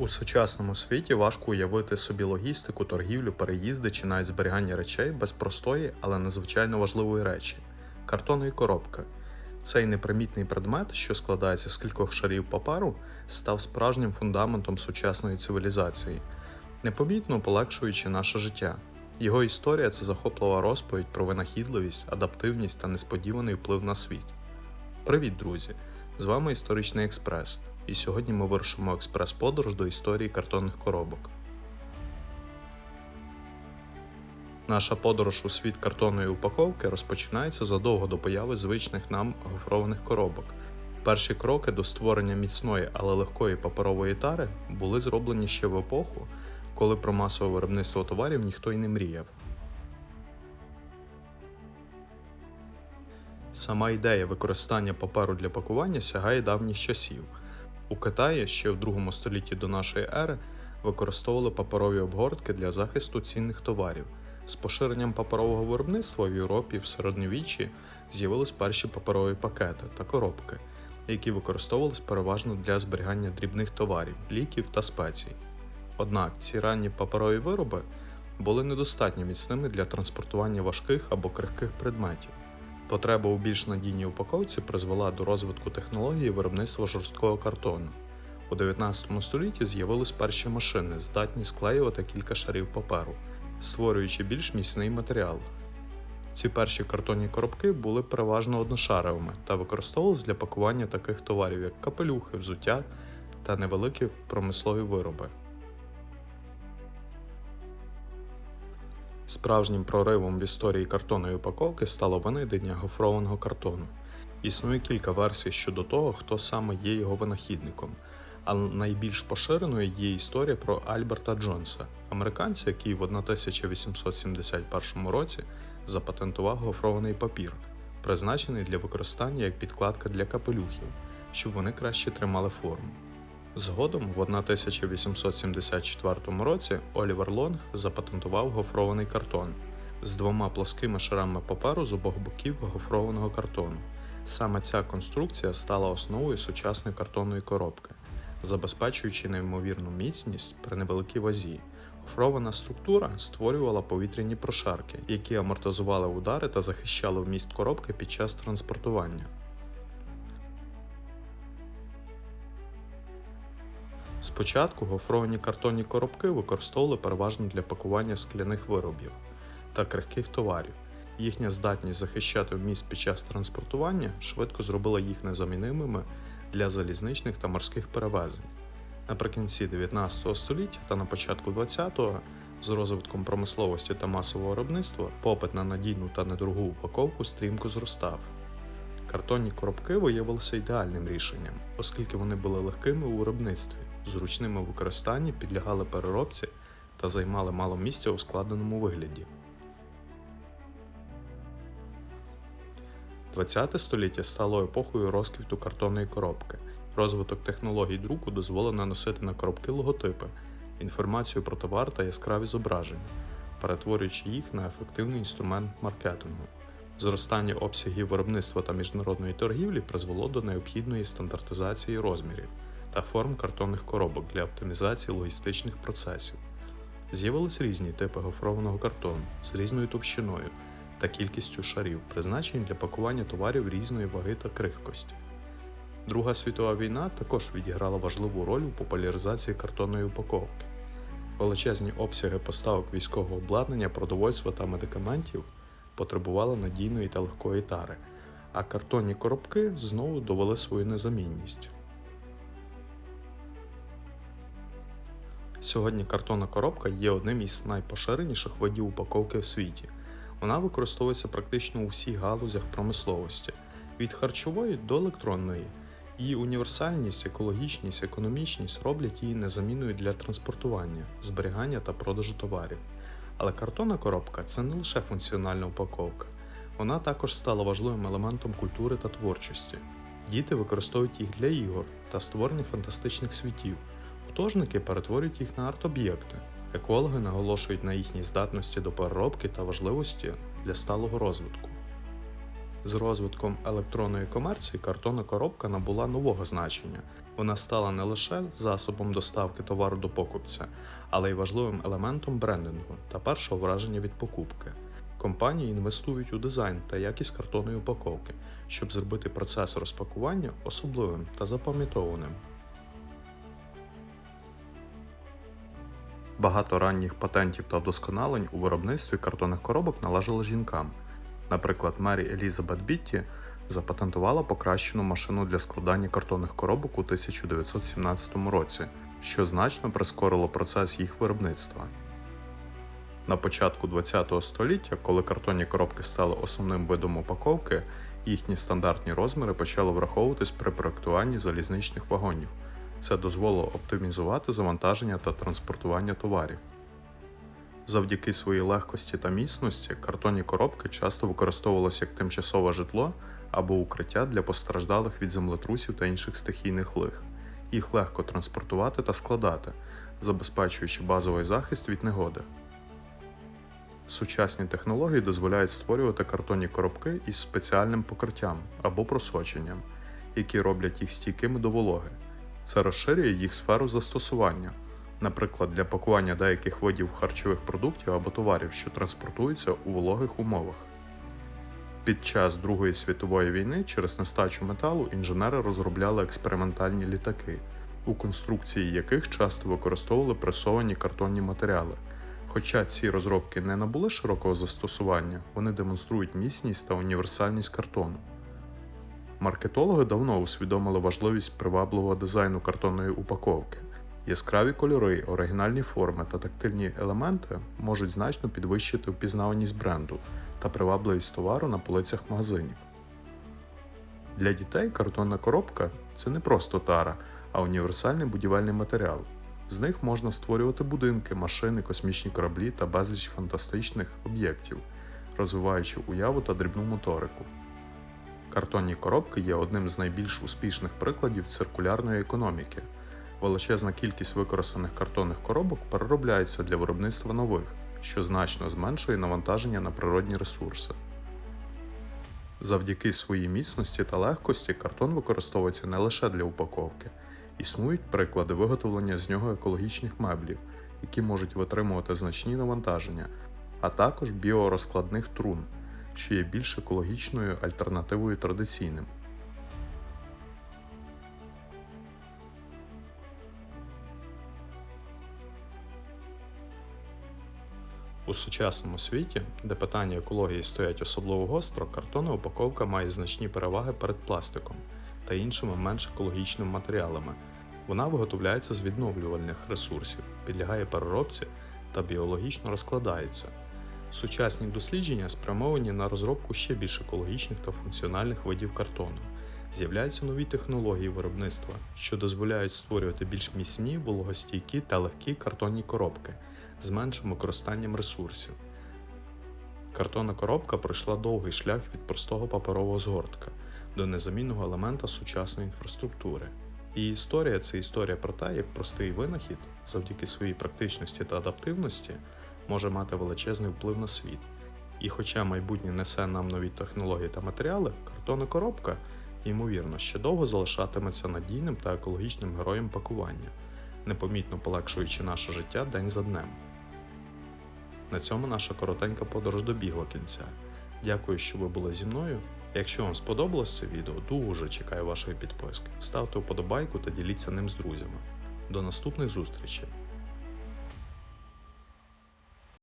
У сучасному світі важко уявити собі логістику, торгівлю, переїзди чи навіть зберігання речей без простої, але надзвичайно важливої речі картонної коробки. Цей непримітний предмет, що складається з кількох шарів паперу, став справжнім фундаментом сучасної цивілізації, непомітно полегшуючи наше життя. Його історія це захоплива розповідь про винахідливість, адаптивність та несподіваний вплив на світ. Привіт, друзі! З вами Історичний Експрес, і сьогодні ми вирушимо експрес-подорож до історії картонних коробок. Наша подорож у світ картонної упаковки розпочинається задовго до появи звичних нам гофрованих коробок. Перші кроки до створення міцної, але легкої паперової тари були зроблені ще в епоху, коли про масове виробництво товарів ніхто й не мріяв. Сама ідея використання паперу для пакування сягає давніх часів. У Китаї ще в другому столітті до нашої ери використовували паперові обгортки для захисту цінних товарів. З поширенням паперового виробництва в Європі в середньовіччі з'явились перші паперові пакети та коробки, які використовувались переважно для зберігання дрібних товарів, ліків та спецій. Однак ці ранні паперові вироби були недостатньо міцними для транспортування важких або крихких предметів. Потреба у більш надійній упаковці призвела до розвитку технології виробництва жорсткого картону. У 19 столітті з'явились перші машини, здатні склеювати кілька шарів паперу, створюючи більш міцний матеріал. Ці перші картонні коробки були переважно одношаровими та використовувалися для пакування таких товарів, як капелюхи, взуття та невеликі промислові вироби. Справжнім проривом в історії картонної упаковки стало винайдення гофрованого картону. Існує кілька версій щодо того, хто саме є його винахідником, але найбільш поширеною є історія про Альберта Джонса, американця, який в 1871 році запатентував гофрований папір, призначений для використання як підкладка для капелюхів, щоб вони краще тримали форму. Згодом, в 1874 році, Олівер Лонг запатентував гофрований картон з двома плоскими шарами паперу з обох боків гофрованого картону. Саме ця конструкція стала основою сучасної картонної коробки, забезпечуючи неймовірну міцність при невеликій вазі. Гофрована структура створювала повітряні прошарки, які амортизували удари та захищали вміст коробки під час транспортування. Спочатку гофровані картонні коробки використовували переважно для пакування скляних виробів та крихких товарів. Їхня здатність захищати вміст під час транспортування швидко зробила їх незамінимими для залізничних та морських перевезень. Наприкінці 19 століття та на початку 20-го з розвитком промисловості та масового виробництва попит на надійну та недорогу упаковку стрімко зростав. Картонні коробки виявилися ідеальним рішенням, оскільки вони були легкими у виробництві, зручними у використанні, підлягали переробці та займали мало місця у складеному вигляді. 20 століття стало епохою розквіту картонної коробки. Розвиток технологій друку дозволив наносити на коробки логотипи, інформацію про товар та яскраві зображення, перетворюючи їх на ефективний інструмент маркетингу. Зростання обсягів виробництва та міжнародної торгівлі призвело до необхідної стандартизації розмірів та форм картонних коробок для оптимізації логістичних процесів. З'явились різні типи гофрованого картону з різною товщиною та кількістю шарів, призначені для пакування товарів різної ваги та крихкості. Друга світова війна також відіграла важливу роль у популяризації картонної упаковки. Величезні обсяги поставок військового обладнання, продовольства та медикаментів потребували надійної та легкої тари, а картонні коробки знову довели свою незамінність. Сьогодні картонна коробка є одним із найпоширеніших видів упаковки в світі. Вона використовується практично у всіх галузях промисловості від харчової до електронної. Її універсальність, екологічність, економічність роблять її незамінною для транспортування, зберігання та продажу товарів. Але картонна коробка це не лише функціональна упаковка, вона також стала важливим елементом культури та творчості. Діти використовують їх для ігор та створення фантастичних світів. Художники перетворюють їх на арт-об'єкти. Екологи наголошують на їхній здатності до переробки та важливості для сталого розвитку. З розвитком електронної комерції картонна коробка набула нового значення. Вона стала не лише засобом доставки товару до покупця, але й важливим елементом брендингу та першого враження від покупки. Компанії інвестують у дизайн та якість картонної упаковки, щоб зробити процес розпакування особливим та запам'ятованим. Багато ранніх патентів та вдосконалень у виробництві картонних коробок належало жінкам. Наприклад, Мері Елізабет Бітті запатентувала покращену машину для складання картонних коробок у 1917 році, що значно прискорило процес їх виробництва. На початку ХХ століття, коли картонні коробки стали основним видом упаковки, їхні стандартні розміри почали враховуватись при проектуванні залізничних вагонів. Це дозволило оптимізувати завантаження та транспортування товарів. Завдяки своїй легкості та міцності картонні коробки часто використовувалися як тимчасове житло або укриття для постраждалих від землетрусів та інших стихійних лих. Їх легко транспортувати та складати, забезпечуючи базовий захист від негоди. Сучасні технології дозволяють створювати картонні коробки із спеціальним покриттям або просоченням, які роблять їх стійкими до вологи. Це розширює їх сферу застосування, наприклад, для пакування деяких видів харчових продуктів або товарів, що транспортуються у вологих умовах. Під час Другої світової війни через нестачу металу інженери розробляли експериментальні літаки, у конструкції яких часто використовували пресовані картонні матеріали. Хоча ці розробки не набули широкого застосування, вони демонструють міцність та універсальність картону. Маркетологи давно усвідомили важливість привабливого дизайну картонної упаковки. Яскраві кольори, оригінальні форми та тактильні елементи можуть значно підвищити впізнаваність бренду та привабливість товару на полицях магазинів. Для дітей картонна коробка це не просто тара, а універсальний будівельний матеріал. З них можна створювати будинки, машини, космічні кораблі та безліч фантастичних об'єктів, розвиваючи уяву та дрібну моторику. Картонні коробки є одним з найбільш успішних прикладів циркулярної економіки. Величезна кількість використаних картонних коробок переробляється для виробництва нових, що значно зменшує навантаження на природні ресурси. Завдяки своїй міцності та легкості картон використовується не лише для упаковки. Існують приклади виготовлення з нього екологічних меблів, які можуть витримувати значні навантаження, а також біорозкладних трун, що є більш екологічною альтернативою традиційним. У сучасному світі, де питання екології стоять особливо гостро, картонна упаковка має значні переваги перед пластиком та іншими менш екологічними матеріалами. Вона виготовляється з відновлювальних ресурсів, підлягає переробці та біологічно розкладається. Сучасні дослідження спрямовані на розробку ще більш екологічних та функціональних видів картону. З'являються нові технології виробництва, що дозволяють створювати більш міцні, вологостійкі та легкі картонні коробки з меншим використанням ресурсів. Картонна коробка пройшла довгий шлях від простого паперового згортка до незамінного елемента сучасної інфраструктури. Її історія це історія про те, як простий винахід, завдяки своїй практичності та адаптивності, може мати величезний вплив на світ. І хоча майбутнє несе нам нові технології та матеріали, картонна коробка, ймовірно, ще довго залишатиметься надійним та екологічним героєм пакування, непомітно полегшуючи наше життя день за днем. На цьому наша коротенька подорож добігла кінця. Дякую, що ви були зі мною. Якщо вам сподобалось це відео, дуже чекаю вашої підписки. Ставте вподобайку та діліться ним з друзями. До наступних зустрічей!